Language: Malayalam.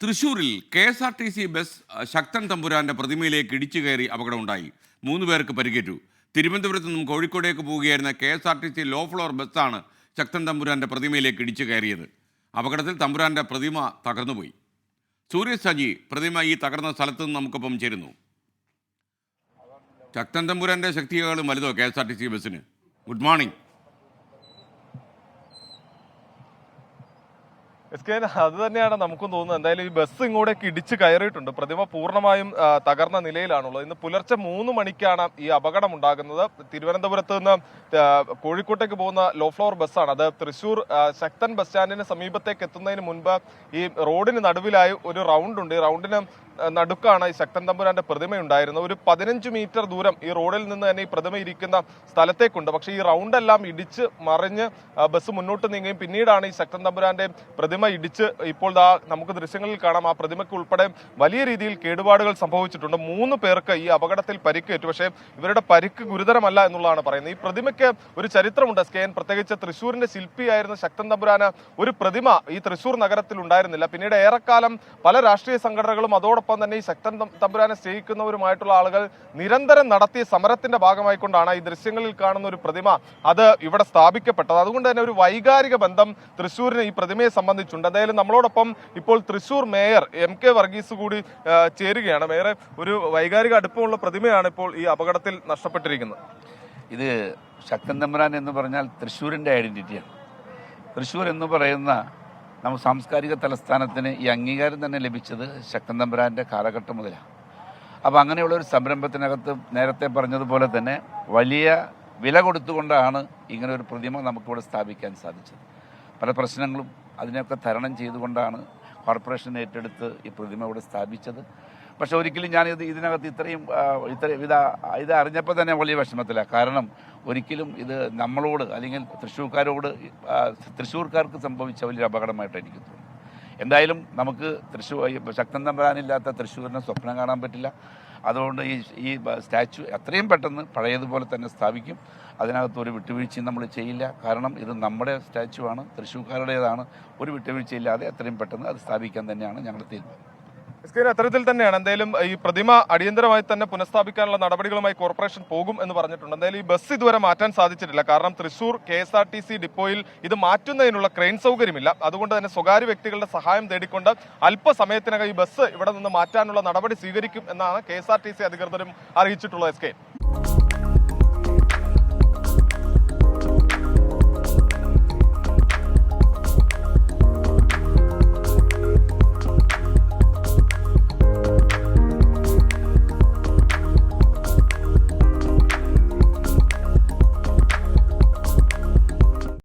തൃശൂരിൽ K S R T C bus Sakthan തമ്പുരാന്റെ പ്രതിമയിലേക്ക് ഇടിച്ചു കയറി അപകടമുണ്ടായി. മൂന്ന് പേർക്ക് പരിക്കേറ്റു. തിരുവനന്തപുരത്ത് നിന്നും കോഴിക്കോടേക്ക് പോവുകയായിരുന്ന K S R T C low floor ബസ്സാണ് ശക്തൻ തമ്പുരാന്റെ പ്രതിമയിലേക്ക് ഇടിച്ചു കയറിയത്. അപകടത്തിൽ തമ്പുരാന്റെ പ്രതിമ തകർന്നുപോയി. സൂര്യ സജി പ്രതിമ ഈ തകർന്ന സ്ഥലത്ത് നിന്ന് നമുക്കൊപ്പം ചേരുന്നു. ശക്തൻ തമ്പുരാന്റെ ശക്തികളും വലുതോ K S R T C ബസ്സിന്? Good morning. എസ് കെ അത് തന്നെയാണ് നമുക്കും തോന്നുന്നത്. എന്തായാലും ഈ ബസ് ഇങ്ങോട്ടേക്ക് ഇടിച്ച് കയറിയിട്ടുണ്ട്. പ്രതിമ പൂർണമായും തകർന്ന നിലയിലാണുള്ളത്. ഇന്ന് പുലർച്ചെ മൂന്ന് മണിക്കാണ് ഈ അപകടം ഉണ്ടാകുന്നത് തിരുവനന്തപുരത്ത് നിന്ന് കോഴിക്കോട്ടേക്ക് പോകുന്ന ലോ ഫ്ലോർ ബസ്സാണ്. അത് തൃശൂർ ശക്തൻ ബസ് സ്റ്റാൻഡിന് സമീപത്തേക്ക് എത്തുന്നതിന് മുൻപ് ഈ റോഡിന് നടുവിലായി ഒരു റൗണ്ട് ഉണ്ട് ഈ റൗണ്ടിന് നടുക്കാണ് ഈ ശക്തൻ തമ്പുരാന്റെ പ്രതിമ ഉണ്ടായിരുന്നത് ഒരു പതിനഞ്ച് മീറ്റർ ദൂരം ഈ റോഡിൽ നിന്ന് തന്നെ ഈ പ്രതിമ ഇരിക്കുന്ന സ്ഥലത്തേക്കുണ്ട്. പക്ഷേ ഈ റൗണ്ട് എല്ലാം ഇടിച്ച് മറിഞ്ഞ് ബസ് മുന്നോട്ട് നീങ്ങുകയും പിന്നീടാണ് ഈ ശക്തൻ തമ്പുരാന്റെ പ്രതിമ ഇടിച്ച് ഇപ്പോൾ ദാ നമുക്ക് ദൃശ്യങ്ങളിൽ കാണാം. ആ പ്രതിമയ്ക്ക് ഉൾപ്പെടെ വലിയ രീതിയിൽ കേടുപാടുകൾ സംഭവിച്ചിട്ടുണ്ട്. മൂന്ന് പേർക്ക് ഈ അപകടത്തിൽ പരിക്കേറ്റു. പക്ഷേ ഇവരുടെ പരിക്ക് ഗുരുതരമല്ല എന്നുള്ളതാണ് പറയുന്നത്. ഈ പ്രതിമയ്ക്ക് ഒരു ചരിത്രമുണ്ട്. സ്കേൻ പ്രത്യേകിച്ച് തൃശ്ശൂരിന്റെ ശില്പിയായിരുന്ന ശക്തൻ തമ്പുരാന് ഒരു പ്രതിമ ഈ തൃശ്ശൂർ നഗരത്തിൽ ഉണ്ടായിരുന്നില്ല. പിന്നീട് ഏറെക്കാലം പല രാഷ്ട്രീയ സംഘടനകളും അതോടൊപ്പം തന്നെ ഈ ശക്തൻ തമ്പുരാനെ സ്നേഹിക്കുന്നവരുമായിട്ടുള്ള ആളുകൾ നിരന്തരം നടത്തിയ സമരത്തിന്റെ ഭാഗമായിക്കൊണ്ടാണ് ഈ ദൃശ്യങ്ങളിൽ കാണുന്ന ഒരു പ്രതിമ അത് ഇവിടെ സ്ഥാപിക്കപ്പെട്ടത്. അതുകൊണ്ട് തന്നെ ഒരു വൈകാരിക ബന്ധം തൃശ്ശൂരിന് ഈ പ്രതിമയെ സംബന്ധിച്ചുണ്ട്. എന്തായാലും നമ്മളോടൊപ്പം ഇപ്പോൾ Thrissur mayor M K Varghese കൂടി ചേരുകയാണ്. മേയറെ ഒരു വൈകാരിക അടുപ്പമുള്ള പ്രതിമയാണ് ഇപ്പോൾ ഈ അപകടത്തിൽ നഷ്ടപ്പെട്ടിരിക്കുന്നത്. ഇത് ശക്തൻ തമ്പുരാൻ എന്ന് പറഞ്ഞാൽ തൃശ്ശൂരിന്റെ ഐഡന്റിറ്റിയാണ് തൃശ്ശൂർ എന്ന് പറയുന്ന നമുക്ക് സാംസ്കാരിക തലസ്ഥാനത്തിന് ഈ അംഗീകാരം തന്നെ ലഭിച്ചത് ശക്തൻ തമ്പുരാന്റെ കാലഘട്ടം മുതലാണ്. അപ്പോൾ അങ്ങനെയുള്ള ഒരു സംരംഭത്തിനകത്ത് നേരത്തെ പറഞ്ഞതുപോലെ തന്നെ വലിയ വില കൊടുത്തുകൊണ്ടാണ് ഇങ്ങനെ ഒരു പ്രതിമ നമുക്കിവിടെ സ്ഥാപിക്കാൻ സാധിച്ചത്. പല പ്രശ്നങ്ങളും അതിനെയൊക്കെ തരണം ചെയ്തുകൊണ്ടാണ് കോർപ്പറേഷൻ ഏറ്റെടുത്ത് ഈ പ്രതിമ ഇവിടെ സ്ഥാപിച്ചത്. പക്ഷെ ഒരിക്കലും ഞാൻ ഇത് ഇതിനകത്ത് ഇത്രയും ഇത്ര ഇത്രയും ഇത് ഇത് അറിഞ്ഞപ്പോൾ തന്നെ വലിയ വിഷമത്തിലാണ്. കാരണം ഒരിക്കലും ഇത് നമ്മളോട് അല്ലെങ്കിൽ തൃശ്ശൂർക്കാരോട് തൃശ്ശൂർക്കാർക്ക് സംഭവിച്ച വലിയൊരു അപകടമായിട്ട് എനിക്ക് തോന്നുന്നു എന്തായാലും നമുക്ക് തൃശ്ശൂർ ശക്തൻ തമ്പരാനില്ലാത്ത തൃശ്ശൂരിനെ സ്വപ്നം കാണാൻ പറ്റില്ല. അതുകൊണ്ട് ഈ ഈ സ്റ്റാച്ചു എത്രയും പെട്ടെന്ന് പഴയതുപോലെ തന്നെ സ്ഥാപിക്കും. അതിനകത്ത് ഒരു വിട്ടുവീഴ്ചയും നമ്മൾ ചെയ്യില്ല. കാരണം ഇത് നമ്മുടെ സ്റ്റാച്ചു ആണ് തൃശ്ശൂർക്കാരുടേതാണ്. ഒരു വിട്ടുവീഴ്ചയില്ലാതെ എത്രയും പെട്ടെന്ന് അത് സ്ഥാപിക്കാൻ തന്നെയാണ് ഞങ്ങളുടെ തീരുമാനം. അത്തരത്തിൽ തന്നെയാണ് എന്തായാലും ഈ പ്രതിമ അടിയന്തരമായി തന്നെ പുനഃസ്ഥാപിക്കാനുള്ള നടപടികളുമായി കോർപ്പറേഷൻ പോകും എന്ന് പറഞ്ഞിട്ടുണ്ട്. എന്തായാലും ഈ ബസ് ഇതുവരെ മാറ്റാൻ സാധിച്ചിട്ടില്ല. കാരണം Thrissur K S R T C ഡിപ്പോയിൽ ഇത് മാറ്റുന്നതിനുള്ള ക്രെയിൻ സൗകര്യമില്ല. അതുകൊണ്ട് തന്നെ സ്വകാര്യ വ്യക്തികളുടെ സഹായം തേടിക്കൊണ്ട് അല്പസമയത്തിനകം ഈ ബസ് ഇവിടെ നിന്ന് മാറ്റാനുള്ള നടപടി സ്വീകരിക്കും എന്നാണ് K S R T C അധികൃതരും അറിയിച്ചിട്ടുള്ളത്. S K